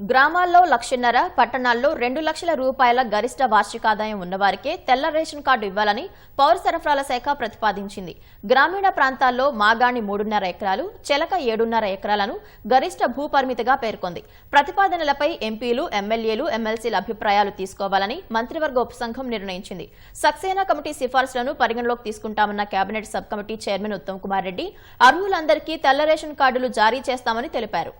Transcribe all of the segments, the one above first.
గ్రామాల్లో లక్షన్నర పట్టణాల్లో రెండు లక్షల రూపాయల గరిష్ట వార్షికాదాయం ఉన్నవారికే తెల్ల రేషన్ కార్డు ఇవ్వాలని పౌర సరఫరాల శాఖ ప్రతిపాదించింది. గ్రామీణ ప్రాంతాల్లో మాగాణి మూడున్నర ఎకరాలు చెలక ఏడున్నర ఎకరాలను గరిష్ట భూపరిమితిగా పేర్కొంది. ప్రతిపాదనలపై ఎంపీలు ఎమ్మెల్యేలు ఎమ్మెల్సీల అభిప్రాయాలు తీసుకోవాలని మంత్రివర్గ ఉపసంఘం నిర్ణయించింది. సక్సేనా కమిటీ సిఫార్సులను పరిగణలోకి తీసుకుంటామన్న cabinet sub committee chairman Uttam Kumar Reddy అర్హులందరికీ తెల్ల రేషన్ కార్డులు జారీ చేస్తామని తెలిపారు.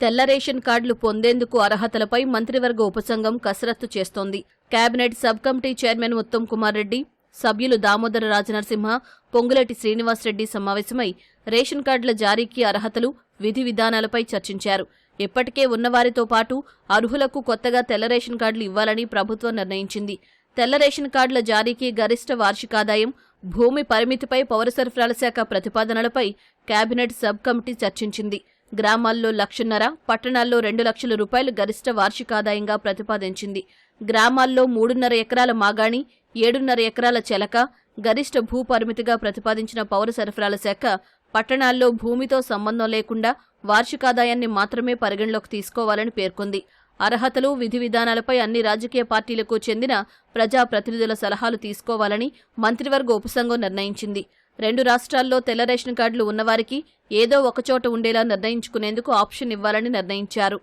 తెల్ల రేషన్ కార్డులు పొందేందుకు అర్హతలపై మంత్రివర్గ ఉపసంఘం కసరత్తు చేస్తోంది. Cabinet sub committee chairman Uttam Kumar Reddy సభ్యులు దామోదర రాజనరసింహ పొంగులేటి శ్రీనివాసరెడ్డి సమావేశమై రేషన్ కార్డుల జారీకి అర్హతలు విధి విధానాలపై చర్చించారు. ఇప్పటికే ఉన్నవారితో పాటు అర్హులకు కొత్తగా తెల్ల రేషన్ కార్డులు ఇవ్వాలని ప్రభుత్వం నిర్ణయించింది. తెల్ల రేషన్ కార్డుల జారీకి గరిష్ట వార్షికాదాయం భూమి పరిమితిపై పౌర సరఫరాల శాఖ ప్రతిపాదనలపై కేబినెట్ సబ్ కమిటీ చర్చించింది. గ్రామాల్లో లక్షన్నర పట్టణాల్లో రెండు లక్షల రూపాయలు గరిష్ట వార్షికాదాయంగా ప్రతిపాదించింది. గ్రామాల్లో మూడున్నర ఎకరాల మాగాణి ఏడున్నర ఎకరాల చెలక గరిష్ట భూ పరిమితిగా ప్రతిపాదించిన పౌర సరఫరాల శాఖ పట్టణాల్లో భూమితో సంబంధం లేకుండా వార్షికాదాయాన్ని మాత్రమే పరిగణలోకి తీసుకోవాలని పేర్కొంది. అర్హతలు విధి విధానాలపై అన్ని రాజకీయ పార్టీలకు చెందిన ప్రజాప్రతినిధుల సలహాలు తీసుకోవాలని మంత్రివర్గ ఉపసంఘం నిర్ణయించింది. రెండు రాష్ట్రాల్లో తెల్ల రేషన్ కార్డులు ఉన్నవారికి ఏదో ఒకచోట ఉండేలా నిర్ణయించుకునేందుకు ఆప్షన్ ఇవ్వాలని నిర్ణయించారు.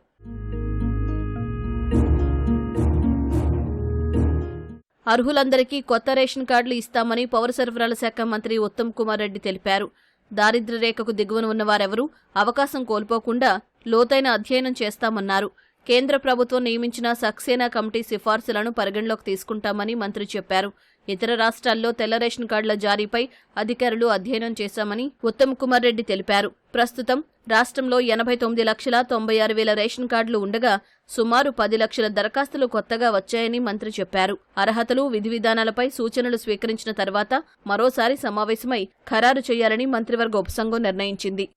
అర్హులందరికీ కొత్త రేషన్ కార్డులు ఇస్తామని పౌర సరఫరాల శాఖ మంత్రి ఉత్తమ్ కుమార్ రెడ్డి తెలిపారు. దారిద్ర్య రేఖకు దిగువన ఉన్నవారెవరూ అవకాశం కోల్పోకుండా లోతైన అధ్యయనం చేస్తామన్నారు. కేంద్ర ప్రభుత్వం నియమించిన సక్సేనా కమిటీ సిఫార్సులను పరిగణలోకి తీసుకుంటామని మంత్రి చెప్పారు. ఇతర రాష్ట్రాల్లో తెల్ల రేషన్ కార్డుల జారీపై అధికారులు అధ్యయనం చేశామని ఉత్తమ్ కుమార్ రెడ్డి తెలిపారు. ప్రస్తుతం రాష్ట్రంలో ఎనభై తొమ్మిది లక్షల తొంభై ఆరు వేల రేషన్ కార్డులు ఉండగా సుమారు పది లక్షల దరఖాస్తులు కొత్తగా వచ్చాయని మంత్రి చెప్పారు. అర్హతలు విధి విధానాలపై సూచనలు స్వీకరించిన తర్వాత మరోసారి సమావేశమై ఖరారు చేయాలని మంత్రివర్గ ఉపసంఘం నిర్ణయించింది.